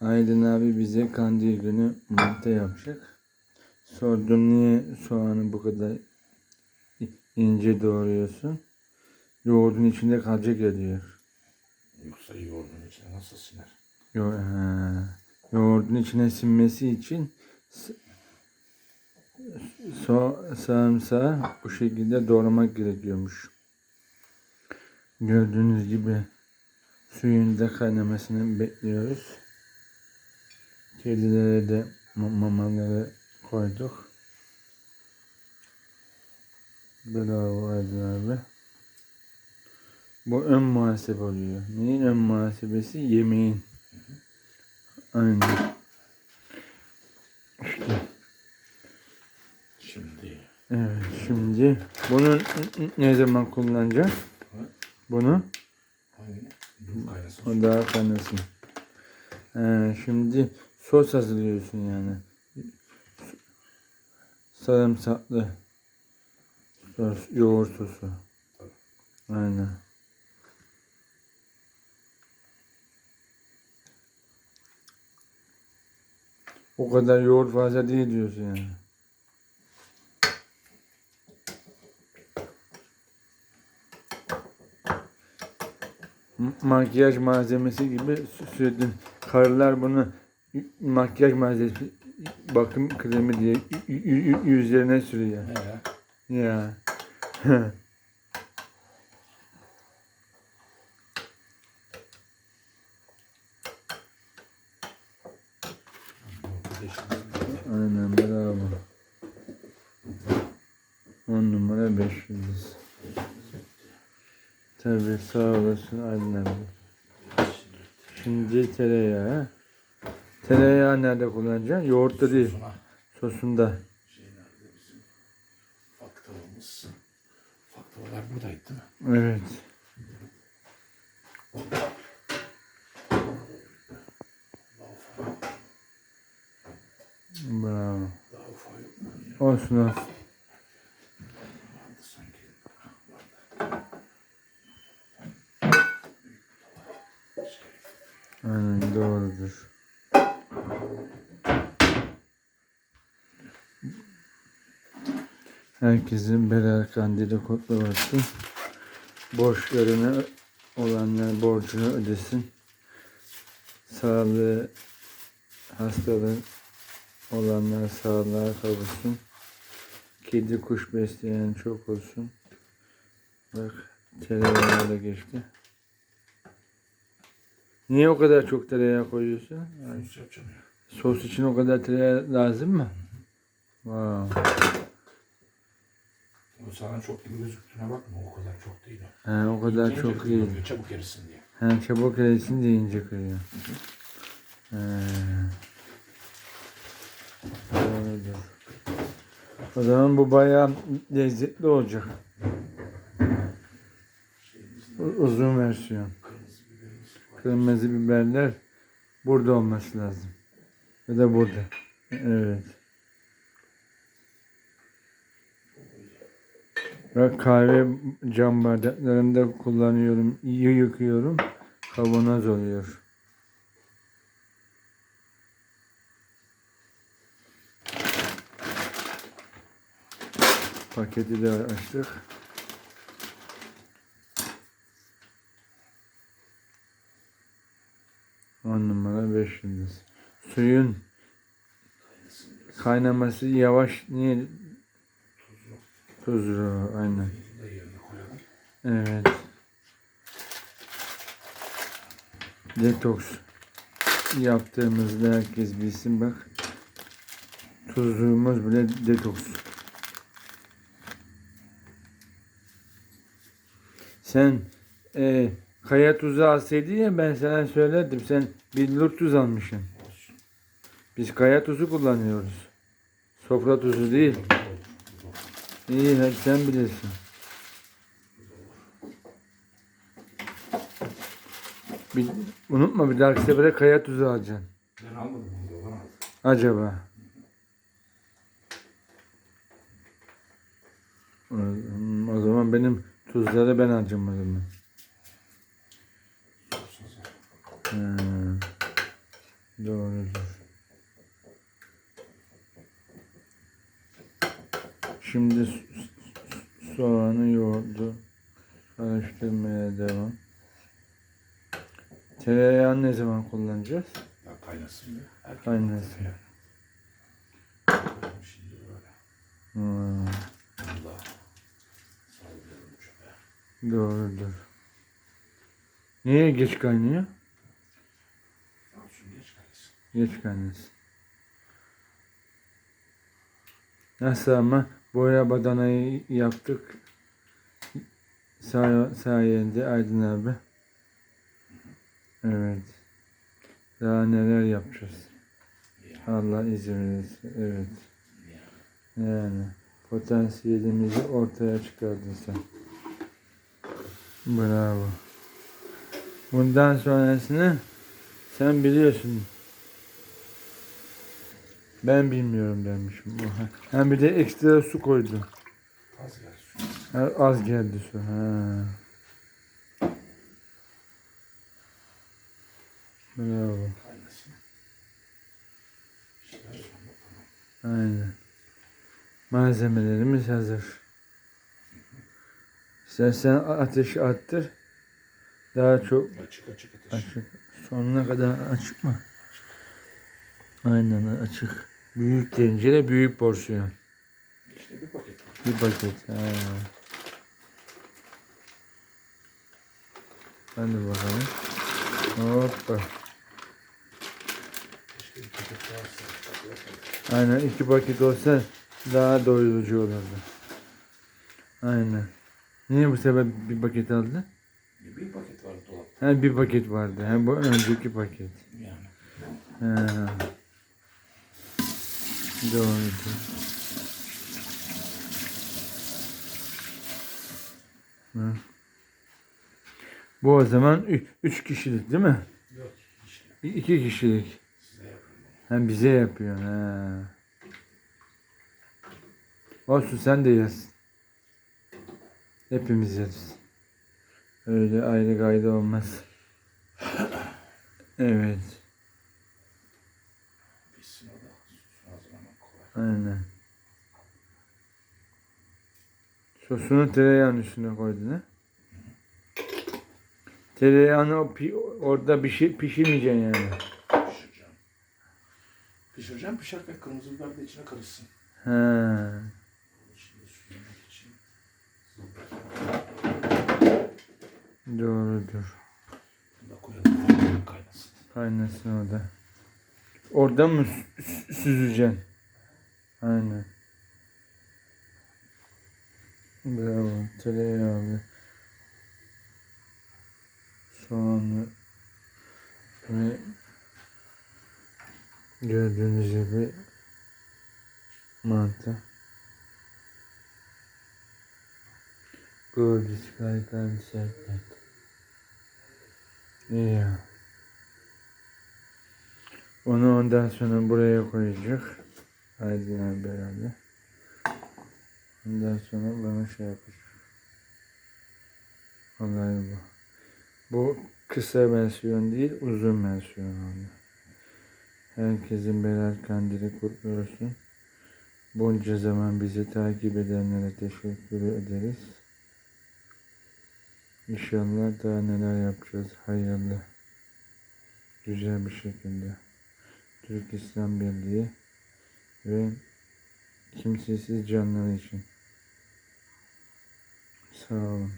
Aydın abi bize kandil günü mantı yapacak. Sordum niye soğanı bu kadar ince doğruyorsun? Yoğurdun içinde kalacak ya diyor. Yoksa yoğurdun içine nasıl siner? Yo ha. Yoğurdun içine sinmesi için so sarımsağı bu şekilde doğramak gerekiyormuş. Gördüğünüz gibi suyun da kaynamasını bekliyoruz. Kedilere de ma- mamaları koyduk. Bravo Aydın abi. Bu ön muhasebe oluyor. Neyin ön muhasebesi? Yemeğin. Aynen. İşte. Şimdi Evet şimdi bunu ne zaman kullanacağız? Bunu o daha kaynasın. Ee, şimdi sos hazırlıyorsun yani. Sarımsaklı sos, yoğurt sosu. Aynen. O kadar yoğurt fazla değil diyorsun yani. Makyaj malzemesi gibi sü- sürekli karılar bunu makyaj malzemesi bakım kremi diye yüzlerine sürüyor. He. Ya. Aynen bravo. 10 numara 5 yıldız. Tabii sağ olasın abi. Şimdi tereyağı. Tereyağı nerede kullanacaksın? Yoğurtta değil. Sosuna Sosunda. şey nerede bizim faktörümüz. Faktörler buradaydı değil mi? Evet. Bravo. Olsun olsun. Vardı sanki. Ha, vardı. Aynen doğrudur. Herkesin Berer Kandili kutlu olsun. Borçlarını olanlar borcunu ödesin. Sağlığı, hastalığı olanlar sağlığa kavuşsun. Kedi kuş besleyen çok olsun. Bak tereyağı da geçti. Niye o kadar çok tereyağı koyuyorsun? Sos için o kadar tereyağı lazım mı? Wow. O sana çok gibi gözüktüğüne bakma. O kadar çok değil o. He, o kadar İnce çok değil. Çabuk erisin diye. He, çabuk erisin diye ince kırıyor. He. Doğrudur. O zaman bu bayağı lezzetli olacak. Uzun versiyon. Kırmızı biberler burada olması lazım. Ya da burada. Evet. Ve kahve cam bardaklarında kullanıyorum. İyi yıkıyorum. Kavanoz oluyor. Paketi de açtık. On numara beş yıldız. Suyun kaynaması yavaş niye tuzlu aynen. Bunu da yerine koyalım. Evet. Detoks yaptığımızda herkes bilsin bak. Tuzluğumuz bile detoks. Sen e, kaya tuzu alsaydın ya ben sana söylerdim. Sen billur tuz almışsın. Biz kaya tuzu kullanıyoruz. Sofra tuzu değil. Bu da olur. Bu da olur. İyi hadi sen bilirsin. Bir, unutma bir dahaki sefere kaya tuzu alacaksın. Ben almadım. Acaba. O, zaman benim tuzları ben alacağım o zaman. Sos hazır. Ha. Doğrudur. Şimdi soğanı yoğurdu. Karıştırmaya devam. Tereyağını ne zaman kullanacağız? Ya kaynasın ya. Kaynasın. Koyalım Şimdi böyle. Hmm, da sallıyorum çöpe. doğrudur. Niye geç kaynıyor? Olsun geç kaynasın. Geç kaynasın. Nasıl ama boya badanayı yaptık. Say sayende Aydın abi. Evet. Daha neler yapacağız? Ya, Allah izin verirse. Evet. ya. Yani potansiyelimizi ortaya çıkardın sen. Bravo. Bundan sonrasını sen biliyorsun. Ben bilmiyorum demişim. Hem bir de ekstra su koydum. Az gel su. Ha, az geldi su. Ha. Bravo. Aynen. Malzemelerimiz hazır. İstersen ateşi attır. Daha çok Açık açık ateş. açık. Sonuna kadar açık mı? Aynen açık. Büyük tencere büyük porsiyon. İşte bir paket. Bir paket. Ha. Hadi bakalım. Hoppa. Aynen iki paket olsa daha doyurucu olurdu. Aynen. Niye bu sefer bir paket aldı? Bir paket var dolapta. Ha bir paket vardı. Ha bu önceki paket. Yani. Ha. Doğrudur. Ha. Bu o zaman üç kişilik değil mi? Yok. İ- İki kişilik. Hem bize yapıyor. Ha. Olsun sen de yaz. Hepimiz yeriz. Öyle ayrı gayrı olmaz. Evet. Aynen. Sosunu tereyağının üstüne koydun ha? Tereyağını o pi- orada bir şey pişirmeyeceksin yani. Pişireceğim. Pişireceğim pişerken kırmızı biber de içine karışsın. Ha. Şimdi suyunu için. Doğrudur. Bunu da koyalım. Kaynasın. Kaynasın o da. Orada mı sü- sü- süzeceksin? Aynen. Bravo. Tereyağı soğanlı ve gördüğünüz gibi mantı. İs like I'm certain. Yeah. Onu ondan sonra buraya koyacak. Aydın'la beraber. Ondan sonra bana şey yapacak. Olay bu. Bu kısa versiyon değil, uzun versiyon oldu. Herkesin Berat Kandili kutlu. Bunca zaman bizi takip edenlere teşekkür ederiz. İnşallah daha neler yapacağız hayırlı. Güzel bir şekilde. Türk İslam Birliği ve kimsesiz canları için. Sağ olun.